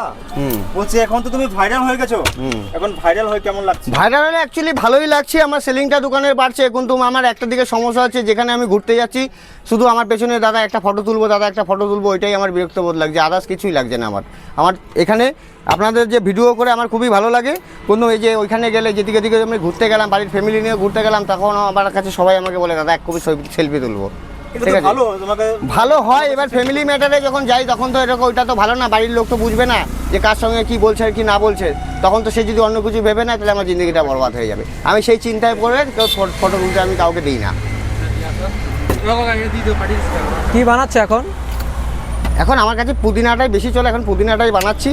কথা? হুম বলছি এখন তো তুমি ভাইরাল হয়ে গেছো। এখন ভাইরাল হয়ে কেমন লাগছে? ভাইরাল হলে অ্যাকচুয়ালি ভালোই লাগছে আমার সেলিংটা দোকানের বাড়ছে কিন্তু আমার একটা দিকে সমস্যা হচ্ছে যেখানে আমি ঘুরতে যাচ্ছি শুধু আমার পেছনে দাদা একটা ফটো তুলবো দাদা একটা ফটো তুলবো ওইটাই আমার বিরক্ত বোধ লাগছে আদার্স কিছুই লাগছে না আমার। আমার এখানে আপনাদের যে ভিডিও করে আমার খুবই ভালো লাগে কোনো এই যে ওইখানে গেলে যেদিকে দিকে আমি ঘুরতে গেলাম বাড়ির ফ্যামিলি নিয়ে ঘুরতে গেলাম তখন আমার কাছে সবাই আমাকে বলে দাদা এক কপি সেলফি তুলবো। আছে ভালো হয় এবার ফ্যামিলি ম্যাটারে যখন যাই তখন তো এরকম ওইটা তো ভালো না বাড়ির লোক তো বুঝবে না যে কার সঙ্গে কি বলছে আর কি না বলছে। তখন তো সে যদি অন্য কিছু ভেবে না তাহলে আমার জিন্দগিটা বরবাদ হয়ে যাবে। আমি সেই চিন্তায় পড়ে কেউ ফটো তুলতে আমি কাউকে দিই না। কি বানাচ্ছে এখন? এখন আমার কাছে পুদিনাটাই বেশি চলে এখন পুদিনাটাই বানাচ্ছি।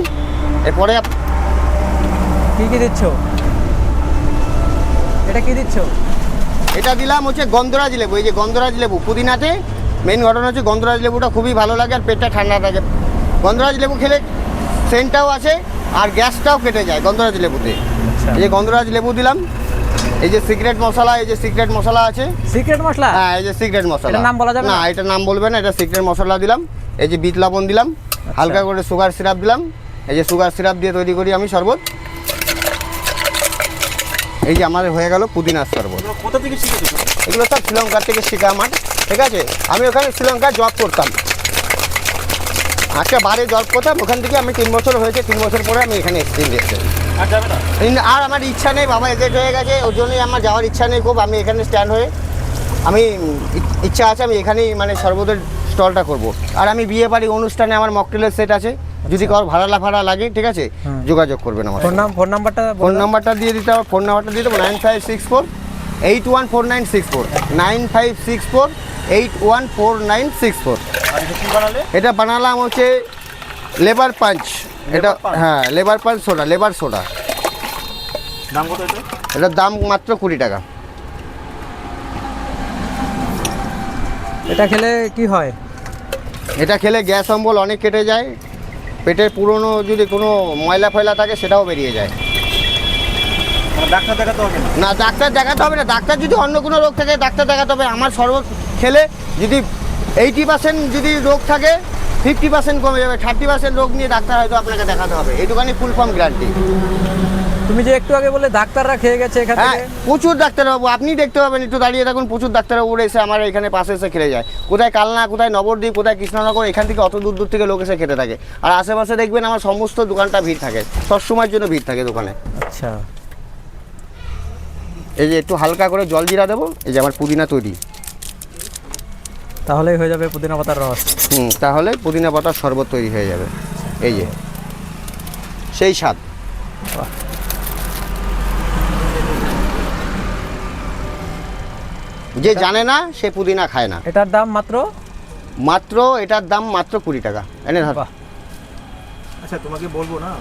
এরপরে কি কি দিচ্ছ? এটা কি দিচ্ছ? এটা দিলাম হচ্ছে গন্ধরাজ লেবু এই যে গন্ধরাজ লেবু পুদিনাতে মেন ঘটনা হচ্ছে গন্ধরাজ লেবুটা খুবই ভালো লাগে আর পেটটা ঠান্ডা থাকে। গন্ধরাজ লেবু খেলে সেন্টটাও আছে আর গ্যাসটাও কেটে যায় গন্ধরাজ লেবুতে। আচ্ছা। এই যে গন্ধরাজ লেবু দিলাম এই যে সিক্রেট মশলা এই যে সিক্রেট মশলা আছে। সিক্রেট মশলা? হ্যাঁ এই যে সিক্রেট মশলা। নাম বলা যাবে না? এটা নাম বলবে না এটা সিক্রেট মশলা দিলাম। এই যে বিট লবণ দিলাম আচ্ছা। হালকা করে সুগার সিরাপ দিলাম। এই যে সুগার সিরাপ দিয়ে তৈরি করি আমি শরবত। এই যে আমাদের হয়ে গেল পুদিনার শরবত। কোথা থেকে শিখেছো এগুলো সব শ্রীলঙ্কার থেকে শেখা আমার ঠিক আছে? আমি ওখানে শ্রীলঙ্কায় জব করতাম। একটা বারে জব করতাম ওখান থেকে আমি তিন বছর হয়েছে তিন বছর পরে আমি এখানে এক্সচেঞ্জ এসেছি আর আমার ইচ্ছা নেই বাবা এজেন্ট হয়ে গেছে ওই জন্যই আমার যাওয়ার ইচ্ছা নেই খুব আমি এখানে স্ট্যান্ড হয়ে আমি ইচ্ছা আছে আমি এখানেই মানে সর্বদের স্টলটা করব। আর আমি বিয়ে বাড়ি অনুষ্ঠানে আমার মকটেলের সেট আছে যদি কারোর ভাড়া ভাড়া লাগে ঠিক আছে যোগাযোগ করবেন আমার ফোন নাম ফোন নাম্বারটা ফোন নাম্বারটা দিয়ে দিতে হবে ফোন নাম্বারটা দিয়ে দেবো nine five six four eight one four nine six four nine five six four eight one four nine six four. এটা বানালাম হচ্ছে লেবার পাঞ্চ। এটা হ্যাঁ লেবার পাঞ্চ সোডা লেবার সোডা। দাম কত এটা এটার দাম মাত্র কুড়ি টাকা। এটা খেলে কি হয়? এটা খেলে গ্যাস অম্বল অনেক কেটে যায়। পেটের পুরনো যদি কোনো ময়লা ফয়লা থাকে সেটাও বেরিয়ে যায়। মানে ডাক্তার দেখাতে হবে না? না ডাক্তার দেখাতে হবে না। ডাক্তার যদি অন্য কোনো রোগ থাকে ডাক্তার দেখাতে হবে আমার সর্ব খেলে যদি এইটি পার্সেন্ট যদি রোগ থাকে ফিফটি পার্সেন্ট কমে যাবে। থার্টি পার্সেন্ট রোগ নিয়ে ডাক্তার হয়তো আপনাকে দেখাতে হবে। এইটুখানি ফুল ফর্ম গ্যারান্টি তুমি যে একটু আগে বলে ডাক্তাররা খেয়ে গেছে এখান হ্যাঁ প্রচুর ডাক্তারবাবু আপনি দেখতে পাবেন একটু দাঁড়িয়ে থাকুন প্রচুর ডাক্তারবাবু এসে আমার এখানে পাশে এসে খেলে যায়। কোথায় কালনা কোথায় নবদ্বীপ কোথায় কৃষ্ণনগর এখান থেকে অত দূর দূর থেকে লোক এসে খেতে থাকে। আর আশেপাশে দেখবেন আমার সমস্ত দোকানটা ভিড় থাকে সবসময়ের জন্য ভিড় থাকে দোকানে। আচ্ছা। এই যে একটু হালকা করে জল জিরা দেবো এই যে আমার পুদিনা তৈরি। তাহলেই হয়ে যাবে পুদিনা পাতার রস। হুম তাহলে পুদিনা পাতার শরবত তৈরি হয়ে যাবে। এই যে সেই স্বাদ। যে জানে না সে পুদিনা খায় না। এটার দাম মাত্র? মাত্র এটার দাম মাত্র কুড়ি টাকা। এনে ধর। আচ্ছা তোমাকে বলব না?